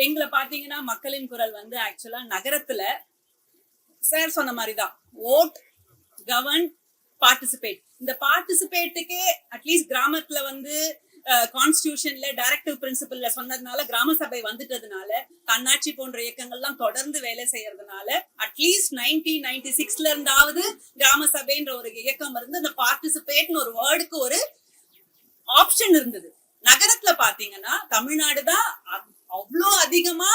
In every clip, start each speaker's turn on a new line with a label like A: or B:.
A: எங்களை பாத்தீங்கன்னா மக்களின் குரல் வந்து ஆக்சுவலா நகரத்துல சார் சொன்ன மாதிரிதான். ஓட் கவர்ன் பார்ட்டிசிபேட் இந்த பார்ட்டிசிபேட்டுக்கே அட்லீஸ்ட் கிராமத்துல வந்து கான்ஸ்டியூஷன்ல டைரக்டிவ் பிரின்சிபல்ல சொன்னதுனால கிராம சபை வந்துட்டதுனால தன்னாட்சி போன்ற இயக்கங்கள்லாம் தொடர்ந்து வேலை செய்யறதுனால அட்லீஸ்ட் நைன்டீன் நைன்டி சிக்ஸ்ல இருந்தாவது கிராம சபைன்ற ஒரு இயக்கம் இருந்து அந்த பார்ட்டிசிபேட்னு ஒரு வேர்டுக்கு ஒரு ஆப்ஷன் இருந்தது. நகரத்துல பாத்தீங்கன்னா தமிழ்நாடு தான் அதிகமா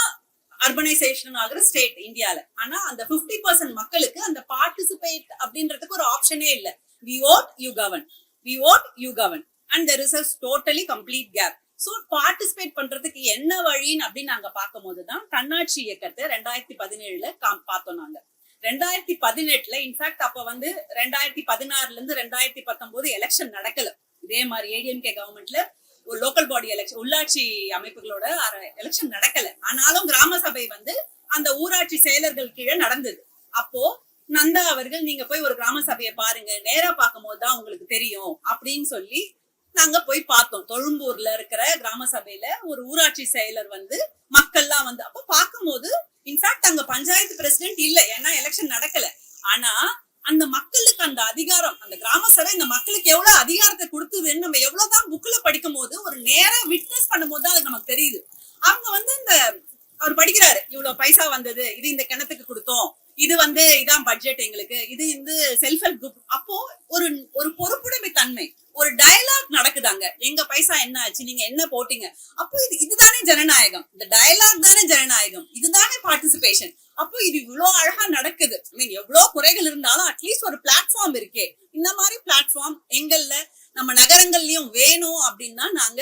A: அர்பனைசேஷன் ஆகுற ஸ்டேட் இந்தியால. ஆனா அந்த 50% பர்சன்ட் மக்களுக்கு அந்த பார்ட்டிசிபேட் அப்படின்றதுக்கு ஒரு ஆப்ஷனே இல்ல. We vote you govern we vote you govern and there is a totally complete gap so participate பண்றதுக்கு என்ன வழின்னு அப்படின்னு நாங்க பார்க்கும் போதுதான் தன்னாட்சி இயக்கத்தை ரெண்டாயிரத்தி பதினேழுல பார்த்தோம் நாங்க. ரெண்டாயிரத்தி பதினெட்டுல இன்ஃபேக்ட் அப்ப வந்து ரெண்டாயிரத்தி பதினாறுல இருந்து ரெண்டாயிரத்தி பத்தொன்பது எலெக்ஷன் நடக்கல. இதே மாதிரி ஏடிஎம்கே கவர்மெண்ட்ல ஒரு லோக்கல் பாடி எலெக்ஷன் உள்ளாட்சி அமைப்புகளோட எலெக்ஷன் நடக்கல. ஆனாலும் கிராம சபை வந்து அந்த ஊராட்சி செயலர்கள் கீழே நடந்தது. அப்போ நந்தா அவர்கள் நீங்க போய் ஒரு கிராம சபையை பாருங்க நேரா பார்க்கும் போதுதான் உங்களுக்கு தெரியும் அப்படின்னு சொல்லி நாங்க போய் பார்த்தோம். தொழும்பூர்ல இருக்கிற கிராம சபையில ஒரு ஊராட்சி செயலர் வந்து மக்கள்லாம் வந்து அப்போ பார்க்கும்போது இன்ஃபேக்ட் அங்க பஞ்சாயத்து பிரசிடென்ட் இல்ல ஏன்னா எலெக்ஷன் நடக்கல. ஆனா அந்த மக்களுக்கு அந்த அதிகாரம் அந்த கிராம சபை இந்த மக்களுக்கு எவ்வளவு அதிகாரத்தை கொடுத்ததுன்னு நம்ம எவ்வளவுதான் புக்ல படிக்கும் போது ஒரு நேரா விட்னஸ் பண்ணும் போது தான் அது நமக்கு தெரியுது. அவங்க வந்து இந்த அவர் படிக்கிறாரு இவ்வளவு பைசா வந்தது இது இந்த கிணத்துக்கு கொடுத்தோம் இது வந்து இதான் பட்ஜெட் எங்களுக்கு இது வந்து செல்ஃப் ஹெல்ப் குரூப் அப்போ ஒரு ஒரு பொறுப்புடைமை தன்மை ஒரு டயலாக் நடக்குதாங்க. எங்க பைசா என்ன ஆச்சு நீங்க என்ன போட்டீங்க? அப்போ இது இதுதானே ஜனநாயகம். இந்த டயலாக் தானே ஜனநாயகம். இதுதானே பார்ட்டிசிபேஷன் அப்போ இது இவ்வளோ அழகா நடக்குது. ஐ மீன் எவ்வளோ குறைகள் இருந்தாலும் அட்லீஸ்ட் ஒரு பிளாட்ஃபார்ம் இருக்கே. இந்த மாதிரி பிளாட்ஃபார்ம் எங்கள்ல நம்ம நகரங்கள்லயும் வேணும் அப்படின்னா நாங்க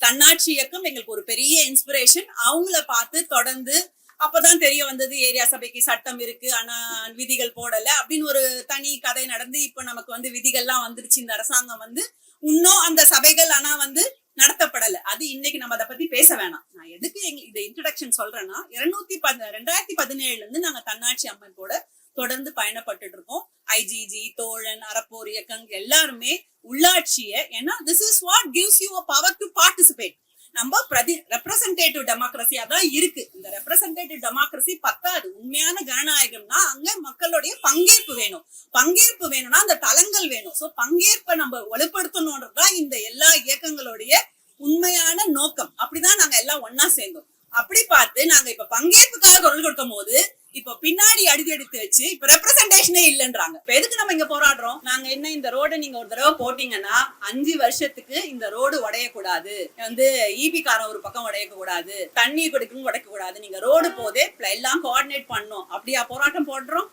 A: தன்னாட்சி இயக்கம் எங்களுக்கு ஒரு பெரிய இன்ஸ்பிரேஷன் அவங்கள பார்த்து தொடர்ந்து அப்பதான் தெரிய வந்தது ஏரியா சபைக்கு சட்டம் இருக்கு ஆனா விதிகள் போடல அப்படின்னு ஒரு தனி கதை நடந்து இப்ப நமக்கு வந்து விதிகள்லாம் வந்துருச்சு. இந்த அரசாங்கம் வந்து இன்னும் அந்த சபைகள் ஆனா வந்து நடத்தப்படல. அது இன்னைக்கு நம்ம அதை பத்தி பேச வேணாம். நான் எதுக்கு எங்க இந்த இன்ட்ரடக்ஷன் சொல்றேன்னா இருநூத்தி பத் ரெண்டாயிரத்தி பதினேழுல இருந்து நாங்க தன்னாட்சி அம்மன் கூட தொடர்ந்து பயணப்பட்டுட்டு இருக்கோம் ஐஜிஜி தோழன் அறப்போர் இயக்கம் எல்லாருமே உள்ளாட்சிய ஏன்னா this is what gives you a power to participate நம்ம பிரதி ரெப்ரசன்டேட்டிவ் டெமோக்ரஸியா தான் இருக்கு. இந்த ரெப்ரசன்டேட்டிவ் டெமோக்ரஸி பத்தாது. உண்மையான ஜனநாயகம்னா அங்க மக்களுடைய பங்கேற்பு வேணும். பங்கேற்பு வேணும்னா அந்த தளங்கள் வேணும். சோ பங்கேற்பை நம்ம வலுப்படுத்தணும்ன்றதுதான் இந்த எல்லா இயக்கங்களுடைய உண்மையான நோக்கம். அப்படிதான் நாங்க எல்லாம் ஒன்னா சேர்ந்தோம். அப்படி பார்த்து நாங்க இப்ப பங்கேற்புக்காக குரல் கொடுக்கும் போது இப்ப பின்னாடி அடிதி எடுத்து வச்சு இப்ப ரெப்ரசன்டேஷனே இல்லைன்றாங்க. இப்ப எதுக்கு நம்ம இங்க போராடுறோம்? நாங்க என்ன இந்த ரோட நீங்க ஒரு தடவை போட்டீங்கன்னா அஞ்சு வருஷத்துக்கு இந்த ரோடு உடைய கூடாது வந்து ஈபி காரம் ஒரு பக்கம் உடைய கூடாது தண்ணி கொடுக்கும் உடைக்க கூடாது நீங்க ரோடு போதே எல்லாம் கோஆர்டினேட் பண்ணும் அப்படியா போராட்டம் போடுறோம்?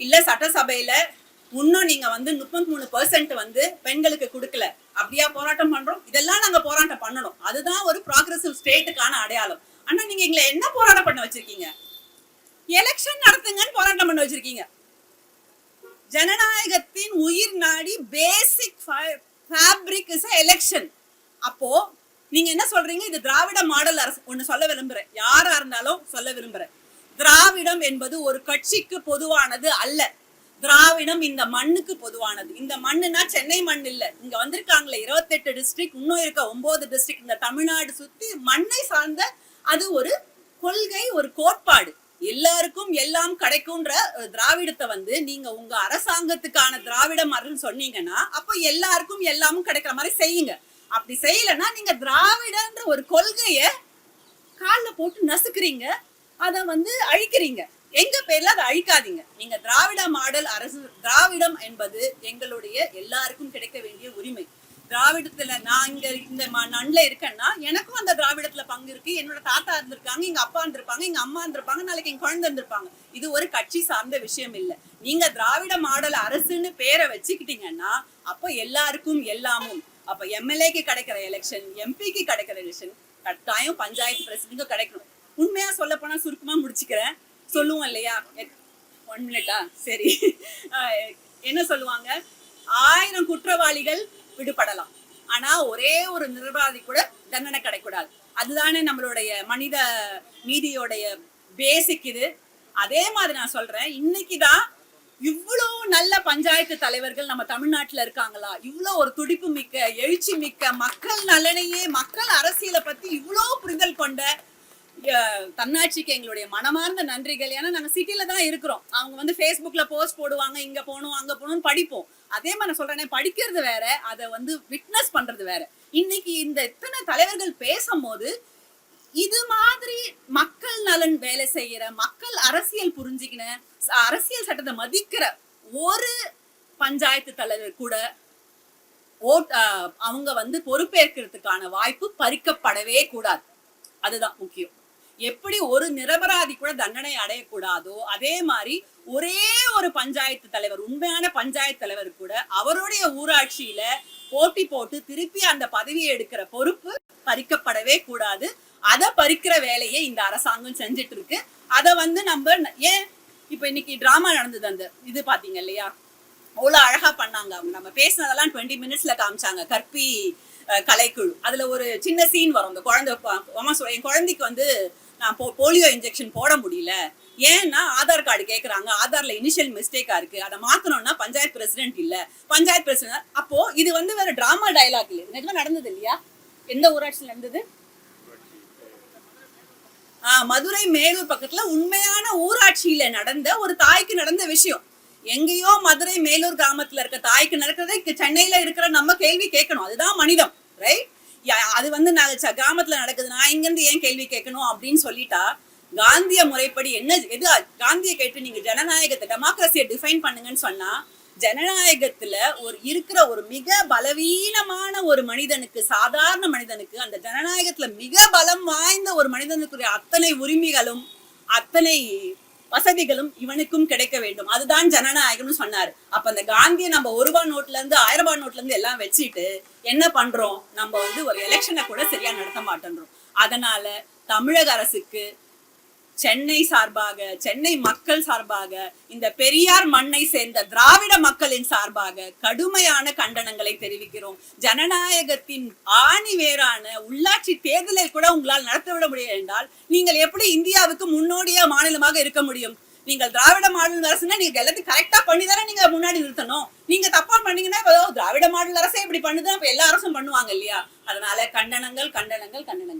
A: இல்ல சட்டசபையில இன்னும் நீங்க வந்து முப்பத்தி மூணு பெர்சன்ட் வந்து பெண்களுக்கு கொடுக்கல. அப்படியா போராட்டம் பண்றோம்? இதெல்லாம் நாங்க போராட்டம் பண்ணணும். அதுதான் ஒரு ப்ராக்ரஸிவ் ஸ்டேட்டுக்கான அடையாளம். ஆனா நீங்க எங்களை என்ன போராட்டம் பண்ண வச்சிருக்கீங்க? எலெக்ஷன் நடத்துங்கன்னு போராட்டம் பண்ண வச்சிருக்கீங்க. ஜனநாயகத்தின் உயிர் நாடி பேசிக் ஃபேப்ரிக் இஸ் எலெக்ஷன் அப்போ நீங்க என்ன சொல்றீங்க? இது திராவிட மாடல் அரசு. ஒண்ணு சொல்ல விரும்புறேன். யாரா இருந்தாலும் சொல்ல விரும்புறேன். திராவிடம் என்பது ஒரு கட்சிக்கு பொதுவானது அல்ல. திராவிடம் இந்த மண்ணுக்கு பொதுவானது. இந்த மண்ணுனா சென்னை மண் இல்ல. இங்க வந்திருக்காங்களே இருபத்தெட்டு டிஸ்ட்ரிக்ட் இன்னும் இருக்க ஒன்பது டிஸ்ட்ரிக்ட் இந்த தமிழ்நாடு சுத்தி மண்ணை சார்ந்த அது ஒரு கொள்கை ஒரு கோட்பாடு. எல்லாருக்கும் எல்லாம் கிடைக்கும்ன்ற திராவிடத்தை வந்து நீங்க உங்க அரசாங்கத்துக்கான திராவிடம் அப்படின்னு சொன்னீங்கன்னா அப்போ எல்லாருக்கும் எல்லாமும் கிடைக்கிற மாதிரி செய்யுங்க. அப்படி செய்யலைன்னா நீங்க திராவிடன்ற ஒரு கொள்கைய காலில் போட்டு நசுக்கிறீங்க அதை வந்து அழிக்கிறீங்க. எங்க பேர்ல அதை அழிக்காதீங்க. நீங்க திராவிட மாடல் அரசு திராவிடம் என்பது எங்களுடைய எல்லாருக்கும் கிடைக்க வேண்டிய உரிமை. திராவிடத்துல நான் இங்க இந்த ம- இருக்கேன்னா எனக்கும் அந்த திராவிடத்துல பங்கு இருக்கு. என்னோட தாத்தா இருந்திருக்காங்க எங்க அப்பா இருந்திருப்பாங்க எங்க அம்மா இருந்திருப்பாங்க நாளைக்கு எங்க குழந்தை இருந்திருப்பாங்க. இது ஒரு கட்சி சார்ந்த விஷயம் இல்ல. நீங்க திராவிட மாடல் அரசுன்னு பேரை வச்சுக்கிட்டீங்கன்னா அப்போ எல்லாருக்கும் எல்லாமும் அப்ப எம்எல்ஏக்கு கிடைக்கிற எலெக்ஷன் எம்பிக்கு கிடைக்கிற எலெக்ஷன் கட்டாயம் பஞ்சாயத்து பிரசிடென்ட்க்கு கிடைக்கணும். உண்மையா சொல்ல போனா சுருக்கமா முடிச்சுக்கிறேன். சொல்லுவோம் இல்லையா? ஒன் மினிட்டா சரி. என்ன சொல்லுவாங்க? ஆயிரம் குற்றவாளிகள் விடுபடலாம். ஆனா ஒரே ஒரு நிர்வாகி கூட தண்டனை கிடைக்கூடாது. அதுதானே நம்மளுடைய மனித நீதியோடைய பேசிக் இது. அதே மாதிரி நான் சொல்றேன் இன்னைக்கு தான் இவ்வளோ நல்ல பஞ்சாயத்து தலைவர்கள் நம்ம தமிழ்நாட்டுல இருக்காங்களா? இவ்வளோ ஒரு துடிப்பு மிக்க எழுச்சி மிக்க மக்கள் நலனையே மக்கள் அரசியலை பத்தி இவ்வளோ புரிதல் கொண்ட தன்னாட்சிக்கு எங்களுடைய மனமார்ந்த நன்றிகள். ஏன்னா நாங்க சிட்டில தான் இருக்கிறோம். அவங்க வந்து ஃபேஸ்புக்கில் போஸ்ட் போடுவாங்க இங்க போகணும் அங்க போகணும்னு படிப்போம். அதே மாதிரி நான் சொல்கிறேனே படிக்கிறது வேற அதை வந்து விட்னஸ் பண்றது வேற. இன்னைக்கு இந்த இத்தனை தலைவர்கள் பேசும்போது இது மாதிரி மக்கள் நலன் வேலை செய்யற மக்கள் அரசியல் புரிஞ்சுக்கின அரசியல் சட்டத்தை மதிக்கிற ஒரு பஞ்சாயத்து தலைவர் கூட ஓட் அவங்க வந்து பொறுப்பேற்கிறதுக்கான வாய்ப்பு பறிக்கப்படவே கூடாது. அதுதான் முக்கியம். எப்படி ஒரு நிரபராதி கூட தண்டனை அடையக்கூடாதோ அதே மாதிரி ஒரே ஒரு பஞ்சாயத்து தலைவர் உண்மையான பஞ்சாயத்து தலைவர் கூட அவருடைய ஊராட்சியில போட்டி போட்டு திருப்பி அந்த பதவியை எடுக்கிற பொறுப்பு பறிக்கப்படவே கூடாது. அதை பறிக்கிற வேலையை இந்த அரசாங்கம் செஞ்சுட்டு இருக்கு. அதை வந்து நம்ம ஏன் இப்ப இன்னைக்கு டிராமா நடந்தது அந்த இது பாத்தீங்க இல்லையா? அவ்வளவு அழகா பண்ணாங்க அவங்க. நம்ம பேசினதெல்லாம் டுவெண்ட்டி மினிட்ஸ்ல காமிச்சாங்க. கற்பி கலைக்குழு. அதுல ஒரு சின்ன சீன் வரும். அந்த குழந்தை என் குழந்தைக்கு வந்து நான் போ போலியோ இன்ஜெக்ஷன் போட முடியல. ஏன்னா ஆதார் கார்டு கேக்குறாங்க. ஆதார்ல இனிஷியல் மிஸ்டேக்காக இருக்கு. அதை மாற்றணும்னா பஞ்சாயத்து பிரசிடென்ட் இல்ல. பஞ்சாயத்து பிரசிடென்ட் அப்போ இது வந்து வேறு டிராமா டைலாக் இல்லை. நிஜமா நடந்தது இல்லையா? எந்த ஊராட்சியில் நடந்தது? ஆஹ் மதுரை மேலூர் பக்கத்துல உண்மையான ஊராட்சியில நடந்த ஒரு தாய்க்கு நடந்த விஷயம். எங்கேயோ மதுரை மேலூர் கிராமத்துல இருக்க தாய்க்கு நடக்கிறத சென்னையில இருக்கிற நம்ம கேள்வி கேட்கணும். அதுதான் மனிதம் ரைட் அது வந்து நான் ச- கிராமத்துல நடக்குது. நான் இங்கிருந்து ஏன் கேள்வி கேட்கணும் அப்படின்னு சொல்லிட்டா காந்திய முறைப்படி என்ன எது காந்திய கேட்டு நீங்க ஜனநாயகத்தை டெமோக்ரஸியை டிஃபைன் பண்ணுங்கன்னு சொன்னா ஜனநாயகத்துல ஒரு இருக்கிற ஒரு மிக பலவீனமான ஒரு மனிதனுக்கு சாதாரண மனிதனுக்கு அந்த ஜனநாயகத்துல மிக பலம் வாய்ந்த ஒரு மனிதனுக்குரிய அத்தனை உரிமைகளும் அத்தனை வசதிகளும் இவனுக்கும் கிடைக்க வேண்டும். அதுதான் ஜனநாயகம்னு சொன்னாரு. அப்ப அந்த காந்தியை நம்ம ஒரு ரூபாய் நோட்ல இருந்து ஆயிரம் ரூபாய் நோட்ல இருந்து எல்லாம் வச்சுட்டு என்ன பண்றோம்? நம்ம வந்து ஒரு எலெக்ஷனை கூட சரியா நடத்த மாட்டேன்றோம். அதனால தமிழக அரசுக்கு சென்னை சார்பாக சென்னை மக்கள் சார்பாக இந்த பெரியார் மண்ணை சேர்ந்த திராவிட மக்களின் சார்பாக கடுமையான கண்டனங்களை தெரிவிக்கிறோம். ஜனநாயகத்தின் ஆணி வேறான உள்ளாட்சி தேர்தலை கூட உங்களால் நடத்திவிட முடியும் என்றால் நீங்கள் எப்படி இந்தியாவுக்கு முன்னோடியா மாநிலமாக இருக்க முடியும்? நீங்கள் திராவிட மாடல் அரசுனா நீங்க எல்லாத்தையும் கரெக்டா பண்ணி தானே நீங்க முன்னாடி நிறுத்தணும். நீங்க தப்பா பண்ணீங்கன்னா திராவிட மாடல் அரசே இப்படி பண்ணுது அப்ப எல்லா அரசும் பண்ணுவாங்க இல்லையா? அதனால கண்டனங்கள் கண்டனங்கள் கண்டனங்கள்.